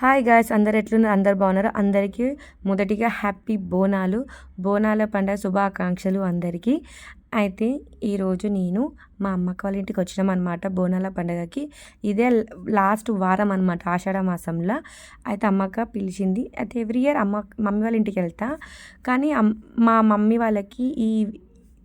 Hi guys అందరు ఎట్లున్నారు? అందరు బాగున్నారు? అందరికీ మొదటిగా హ్యాపీ బోనాలు. బోనాల పండుగ శుభాకాంక్షలు అందరికీ. అయితే ఈరోజు నేను మా అమ్మకి వాళ్ళ ఇంటికి వచ్చినాం అనమాట బోనాల పండుగకి. ఇదే లాస్ట్ వారం అనమాట ఆషాఢ మాసంలో. అయితే అమ్మక్క పిలిచింది అయితే ఎవ్రీ ఇయర్ అమ్మ మమ్మీ వాళ్ళ ఇంటికి వెళ్తా. కానీ అమ్- మా మమ్మీ వాళ్ళకి ఈ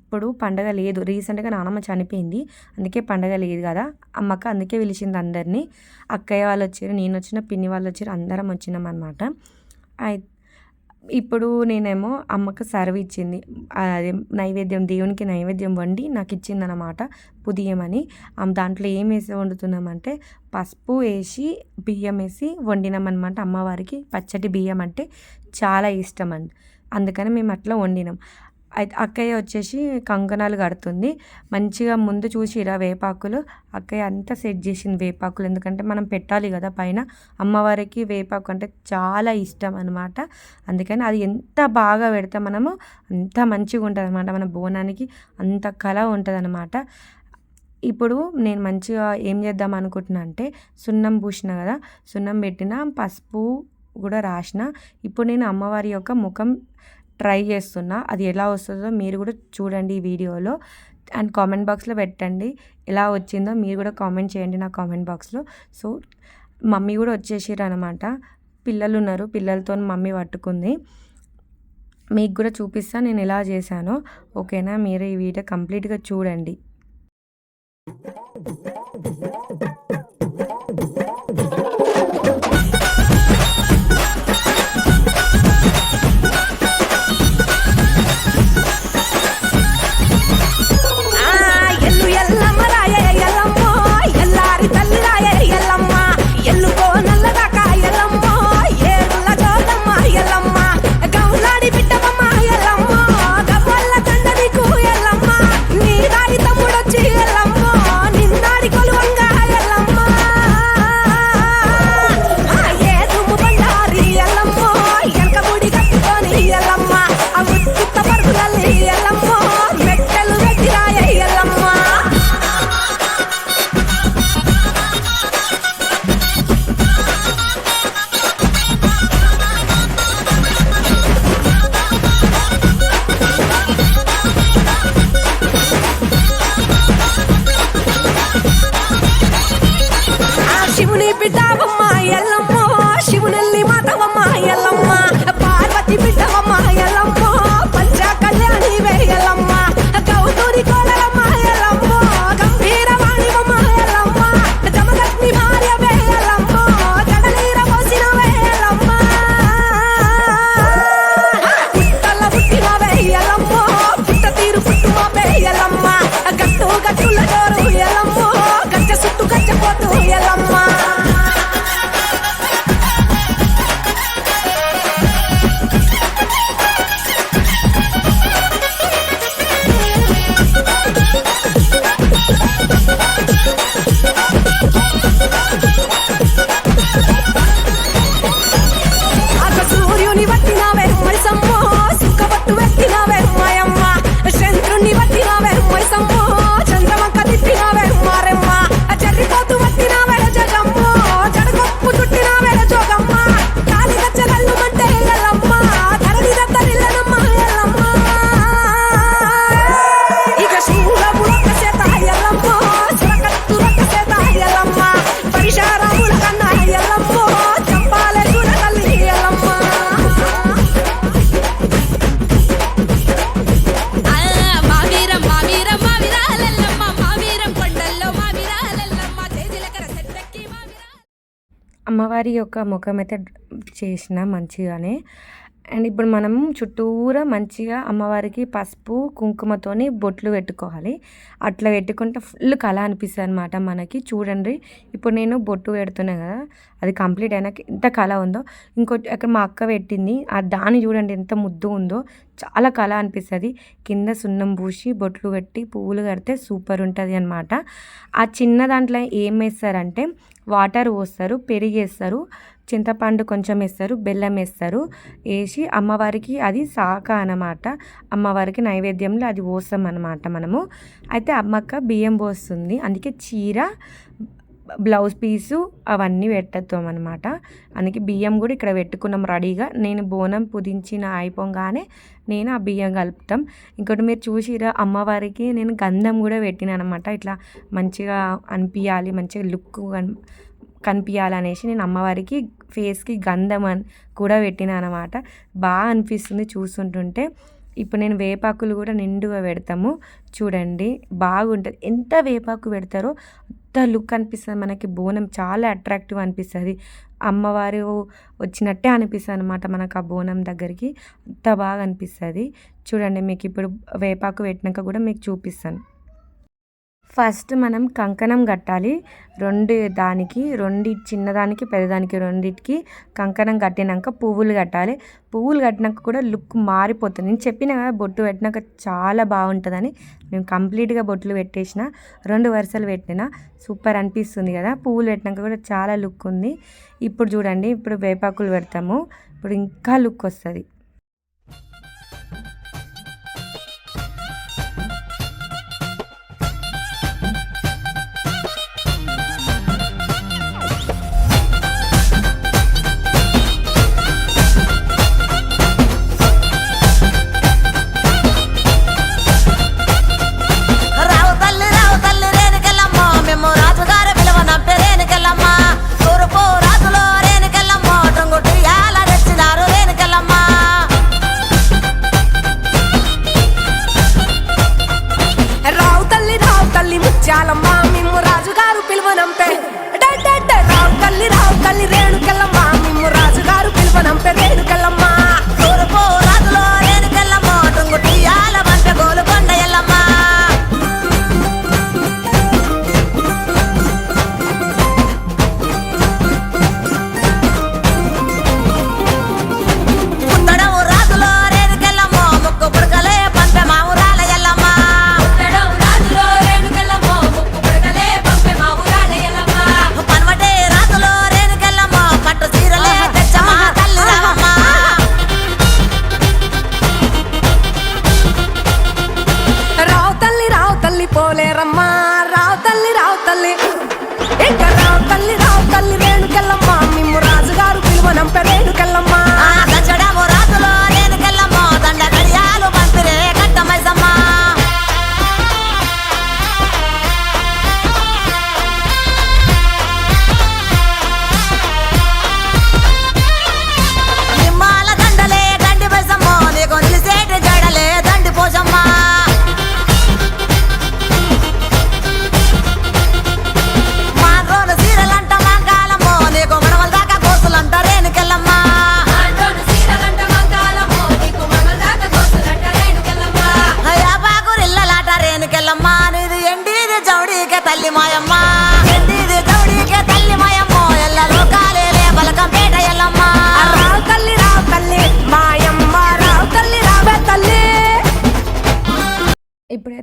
ఇప్పుడు పండగ లేదు. రీసెంట్గా నానమ్మ చనిపోయింది. అందుకే పండగ లేదు కదా. అమ్మక్క అందుకే పిలిచింది అందరినీ. అక్కయ్య వాళ్ళు వచ్చారు నేను వచ్చిన పిన్ని వాళ్ళు వచ్చారు అందరం వచ్చినాం అనమాట ఇప్పుడు నేనేమో అమ్మకు సర్వ్ ఇచ్చింది. అదే నైవేద్యం దేవునికి నైవేద్యం వండి నాకు ఇచ్చింది అనమాట పుదియమని దాంట్లో ఏం వేసి వండుతున్నామంటే పసుపు వేసి బియ్యం వేసి వండినామన్నమాట అమ్మవారికి పచ్చటి బియ్యం అంటే చాలా ఇష్టం అండి. అందుకని మేము అట్లా వండినాం. అయితే అక్కయ్య వచ్చేసి కంకణాలు కడుతుంది. మంచిగా ముందు చూసి ఇలా వేపాకులు. అక్కయ్య అంతా సెట్ చేసింది వేపాకులు. ఎందుకంటే మనం పెట్టాలి కదా పైన. అమ్మవారికి వేపాకు అంటే చాలా ఇష్టం అనమాట అందుకని అది ఎంత బాగా పెడితే మనము అంత మంచిగా ఉంటుంది అనమాట మన బోనానికి అంత కళ ఉంటుంది అనమాట ఇప్పుడు నేను మంచిగా ఏం చేద్దాం అనుకుంటున్నా అంటే సున్నం పూసిన కదా. సున్నం పెట్టిన పసుపు కూడా రాసిన. ఇప్పుడు నేను అమ్మవారి యొక్క ముఖం ట్రై చేస్తున్నా. అది ఎలా వస్తుందో మీరు కూడా చూడండి ఈ వీడియోలో. అండ్ కామెంట్ బాక్స్లో పెట్టండి. ఎలా వచ్చిందో మీరు కూడా కామెంట్ చేయండి నా కామెంట్ బాక్స్లో. సో మమ్మీ కూడా వచ్చేసారు అనమాట పిల్లలు ఉన్నారు పిల్లలతో మమ్మీ పట్టుకుంది. మీకు కూడా చూపిస్తా నేను ఎలా చేశానో. ఓకేనా? మీరు ఈ వీడియో కంప్లీట్గా చూడండి. అమ్మవారి యొక్క ముఖం అయితే చేసిన మంచిగానే. అండ్ ఇప్పుడు మనం చుట్టూరా మంచిగా అమ్మవారికి పసుపు కుంకుమతోని బొట్లు పెట్టుకోవాలి. అట్లా పెట్టుకుంటే ఫుల్ కళ అనిపిస్తుంది అనమాట మనకి. చూడండి ఇప్పుడు నేను బొట్టు పెడుతున్నా కదా అది కంప్లీట్ అయినాక ఎంత కళ ఉందో. ఇంకోటి అక్కడ మా అక్క పెట్టింది ఆ దాన్ని చూడండి ఎంత ముద్దు ఉందో. చాలా కళ అనిపిస్తుంది. కింద సున్నం పూసి బొట్లు కట్టి పువ్వులు కడితే సూపర్ ఉంటుంది అనమాట ఆ చిన్న దాంట్లో ఏం వేస్తారంటే వాటర్ పోస్తారు పెరిగేస్తారు చింతపండు కొంచెం వేస్తారు బెల్లం వేస్తారు వేసి అమ్మవారికి అది సాక అన్నమాట. అమ్మవారికి నైవేద్యంలో అది పోస్తాం అనమాట మనము. అయితే అమ్మక్క బియ్యం పోస్తుంది. అందుకే చీర బ్లౌజ్ పీసు అవన్నీ పెట్టద్దాం అనమాట అందుకే బియ్యం కూడా ఇక్కడ పెట్టుకున్నాం రెడీగా. నేను బోనం పుదించిన అయిపోగానే నేను ఆ బియ్యం కలుపుతాం. ఇంకోటి మీరు చూసిరా అమ్మవారికి నేను గంధం కూడా పెట్టిన అనమాట ఇట్లా మంచిగా అనిపించాలి మంచిగా లుక్ కనిపించాలనేసి నేను అమ్మవారికి ఫేస్కి గంధం అని కూడా పెట్టిన అనమాట బాగా అనిపిస్తుంది చూస్తుంటుంటే. ఇప్పుడు నేను వేపాకులు కూడా నిండుగా పెడతాము. చూడండి బాగుంటుంది. ఎంత వేపాకు పెడతారో అంత లుక్ అనిపిస్తుంది. మనకి బోనం చాలా అట్రాక్టివ్ అనిపిస్తుంది. అమ్మవారు వచ్చినట్టే అనిపిస్తుంది అనమాట మనకు ఆ బోనం దగ్గరికి. అంత బాగా అనిపిస్తుంది. చూడండి మీకు ఇప్పుడు వేపాకు పెట్టినాక కూడా మీకు చూపిస్తాను. ఫస్ట్ మనం కంకణం కట్టాలి. రెండు దానికి రెండు చిన్నదానికి పెద్దదానికి రెండిటికి కంకణం కట్టినాక పువ్వులు కట్టాలి. పువ్వులు కట్టినాక కూడా లుక్ మారిపోతుంది. నేను చెప్పిన కదా బొట్టు పెట్టినాక చాలా బాగుంటుందని. నేను కంప్లీట్గా బొట్లు పెట్టేసిన రెండు వరుసలు పెట్టిన. సూపర్ అనిపిస్తుంది కదా. పువ్వులు పెట్టినాక కూడా చాలా లుక్ ఉంది. ఇప్పుడు చూడండి ఇప్పుడు వేపాకులు పెడతాము. ఇప్పుడు ఇంకా లుక్ వస్తుంది. తల్లి. రావు రావు తల్లి రావు తల్లి రేణుకెళ్ళమ్మ. మిమ్ము రాజుగారు పిలువనంపే రేణుకెళ్ళమ్మ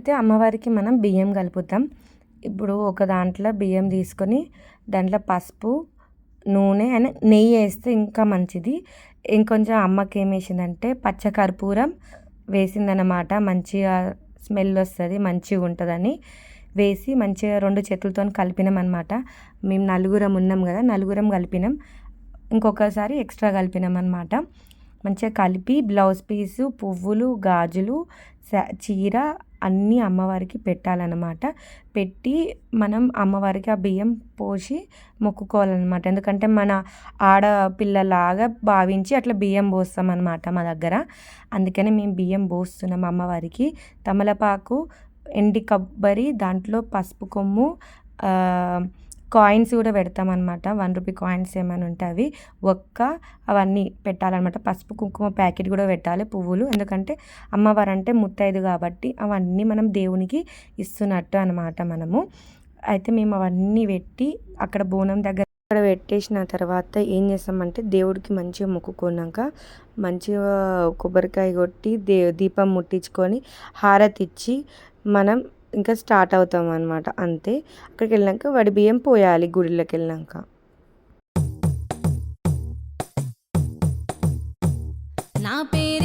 అయితే అమ్మవారికి మనం బియ్యం కలుపుతాం. ఇప్పుడు ఒక దాంట్లో బియ్యం తీసుకొని దాంట్లో పసుపు నూనె అండ్ నెయ్యి వేస్తే ఇంకా మంచిది. ఇంకొంచెం అమ్మకి ఏం వేసిందంటే పచ్చకర్పూరం వేసిందనమాట మంచిగా స్మెల్ వస్తుంది మంచిగా ఉంటుందని వేసి మంచిగా రెండు చేతులతో కలిపినాం అనమాట మేము నలుగురం ఉన్నాం కదా నలుగురం కలిపినాం. ఇంకొకసారి ఎక్స్ట్రా కలిపినాం అనమాట మంచిగా కలిపి బ్లౌజ్ పీసు పువ్వులు గాజులు చీర అన్నీ అమ్మవారికి పెట్టాలన్నమాట. పెట్టి మనం అమ్మవారికి ఆ బియ్యం పోసి మొక్కుకోవాలన్నమాట. ఎందుకంటే మన ఆడపిల్లలాగా భావించి అట్లా బియ్యం పోస్తామన్నమాట మా దగ్గర. అందుకనే మేము బియ్యం పోస్తున్నాం అమ్మవారికి. తమలపాకు ఎండి కొబ్బరి దాంట్లో పసుపు కొమ్ము కాయిన్స్ కూడా పెడతామన్నమాట. వన్ రూపీ కాయిన్స్ ఏమైనా ఉంటే అవి ఒక్క అవన్నీ పెట్టాలన్నమాట. పసుపు కుంకుమ ప్యాకెట్ కూడా పెట్టాలి పువ్వులు. ఎందుకంటే అమ్మవారు అంటే ముత్తైదు కాబట్టి అవన్నీ మనం దేవునికి ఇస్తున్నట్టు అనమాట మనము. అయితే మేము అవన్నీ పెట్టి అక్కడ బోనం దగ్గర అక్కడ పెట్టేసిన తర్వాత ఏం చేస్తామంటే దేవుడికి మంచిగా మొక్కుకున్నాక మంచిగా కొబ్బరికాయ కొట్టి దే దీపం ముట్టించుకొని హారతి ఇచ్చి మనం ఇంకా స్టార్ట్ అవుతాం అనమాట అంతే. అక్కడికి వెళ్ళాక వడి బియ్యం పోయాలి గుడిలోకి వెళ్ళాక నా పేరు